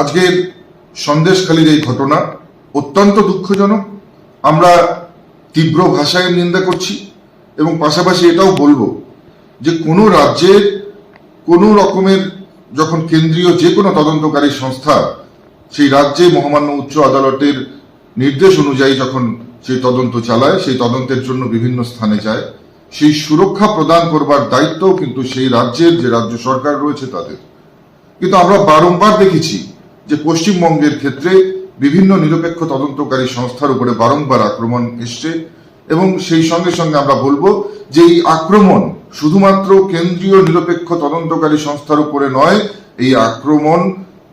আজকের সন্দেশখালীর এই ঘটনা অত্যন্ত দুঃখজনক। আমরা তীব্র ভাষায় নিন্দা করছি এবং পাশাপাশি এটাও বলব যে কোনো রাজ্যের কোনো রকমের যখন কেন্দ্রীয় যে কোনো তদন্তকারী সংস্থা সেই রাজ্যে মহামান্য উচ্চ আদালতের নির্দেশ অনুযায়ী যখন সেই তদন্ত চালায়, সেই তদন্তের জন্য বিভিন্ন স্থানে যায়, সেই সুরক্ষা প্রদান করবার দায়িত্ব কিন্তু সেই রাজ্যের যে রাজ্য সরকার রয়েছে তাদের। কিন্তু আমরা বারংবার দেখেছি যে পশ্চিমবঙ্গের ক্ষেত্রে বিভিন্ন নিরপেক্ষ তদন্তকারী সংস্থার উপরে বারংবার আক্রমণ এসছে এবং সেই সঙ্গে সঙ্গে আমরা বলব যে এই আক্রমণ শুধুমাত্র কেন্দ্রীয় নিরপেক্ষ তদন্তকারী সংস্থার উপরে নয়, এই আক্রমণ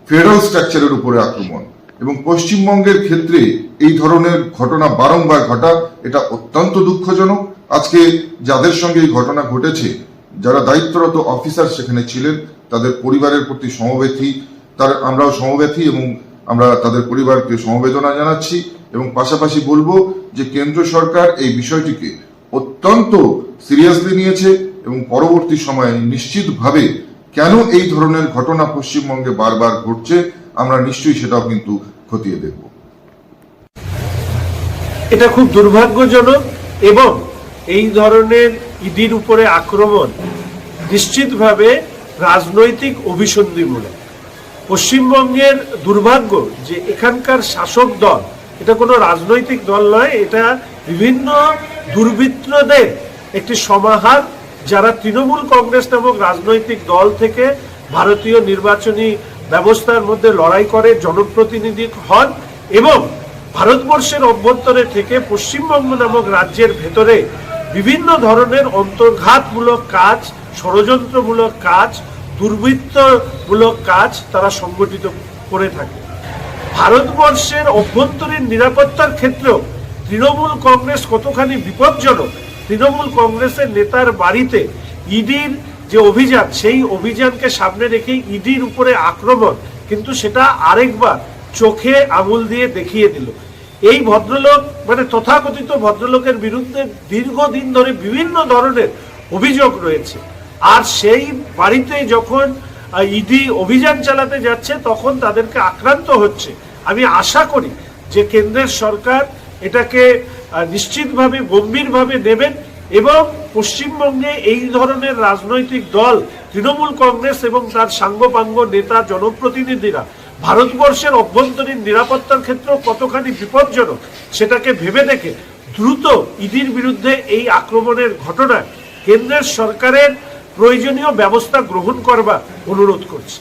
ফেডারেল স্ট্রাকচারের উপরে আক্রমণ। এবং পশ্চিমবঙ্গের ক্ষেত্রে এই ধরনের ঘটনা বারংবার ঘটা, এটা অত্যন্ত দুঃখজনক। আজকে যাদের সঙ্গে এই ঘটনা ঘটেছে, যারা দায়িত্বরত অফিসার সেখানে ছিলেন, তাদের পরিবারের প্রতি সমবেথী তার আমরাও সমবেথী এবং আমরা তাদের পরিবারকে সমবেদনা জানাচ্ছি এবং পাশাপাশি বলব যে কেন্দ্র সরকার এই বিষয়টিকে অত্যন্ত সিরিয়াসলি নিয়েছে এবং পরবর্তী সময়ে নিশ্চিতভাবে কেন এই ধরনের ঘটনা পশ্চিমবঙ্গে বারবার ঘটছে, আমরা নিশ্চয়ই সেটাও কিন্তু খতিয়ে দেখব। এটা খুব দুর্ভাগ্যজনক এবং এই ধরনের ইডির উপরে আক্রমণ নিশ্চিতভাবে রাজনৈতিক অভিসন্ধিমূলক। পশ্চিমবঙ্গের দুর্ভাগ্য যে এখানকার শাসক দল, এটা কোনো রাজনৈতিক দল নয়, এটা বিভিন্ন দুর্বৃত্তদের একটি সমাহার যারা তৃণমূল কংগ্রেস নামক রাজনৈতিক দল থেকে ভারতীয় নির্বাচনী ব্যবস্থার মধ্যে লড়াই করে জনপ্রতিনিধি হন এবং ভারতবর্ষের অভ্যন্তরে থেকে পশ্চিমবঙ্গ নামক রাজ্যের ভেতরে বিভিন্ন ধরনের অন্তর্ঘাতমূলক কাজ, ষড়যন্ত্রমূলক কাজ দুর্বৃত্তমূলক কাজ তারা সংগঠিত করে থাকে। ভারতবর্ষের অভ্যন্তরীণ নিরাপত্তার ক্ষেত্রেও তৃণমূল কংগ্রেস কতখানি বিপজ্জনক, তৃণমূল কংগ্রেসের নেতার বাড়িতে ইডির যে অভিযান, সেই অভিযানকে সামনে রেখে ইডির উপরে আক্রমণ কিন্তু সেটা আরেকবার চোখে আঙুল দিয়ে দেখিয়ে দিল। এই ভদ্রলোক মানে তথাকথিত ভদ্রলোকের বিরুদ্ধে দীর্ঘদিন ধরে বিভিন্ন ধরনের অভিযোগ রয়েছে। আর সেই বাড়িতে যখন ইডি অভিযান চালাতে যাচ্ছে, তখন তাদেরকে আক্রান্ত হচ্ছে। আমি আশা করি যে কেন্দ্রের সরকার এটাকে নিশ্চিতভাবে, গম্ভীরভাবে নেবেন এবং পশ্চিমবঙ্গে এই ধরনের রাজনৈতিক দল, তৃণমূল কংগ্রেস এবং তার সাঙ্গপাঙ্গ নেতা, জনপ্রতিনিধিরা, ভারতবর্ষের অভ্যন্তরীণ নিরাপত্তার ক্ষেত্রে কতখানি বিপজ্জনক, সেটাকে ভেবে দেখে দ্রুত ইডির বিরুদ্ধে এই আক্রমণের ঘটনায় কেন্দ্রের সরকারের প্রয়োজনীয় ব্যবস্থা গ্রহণ করবার অনুরোধ করছি।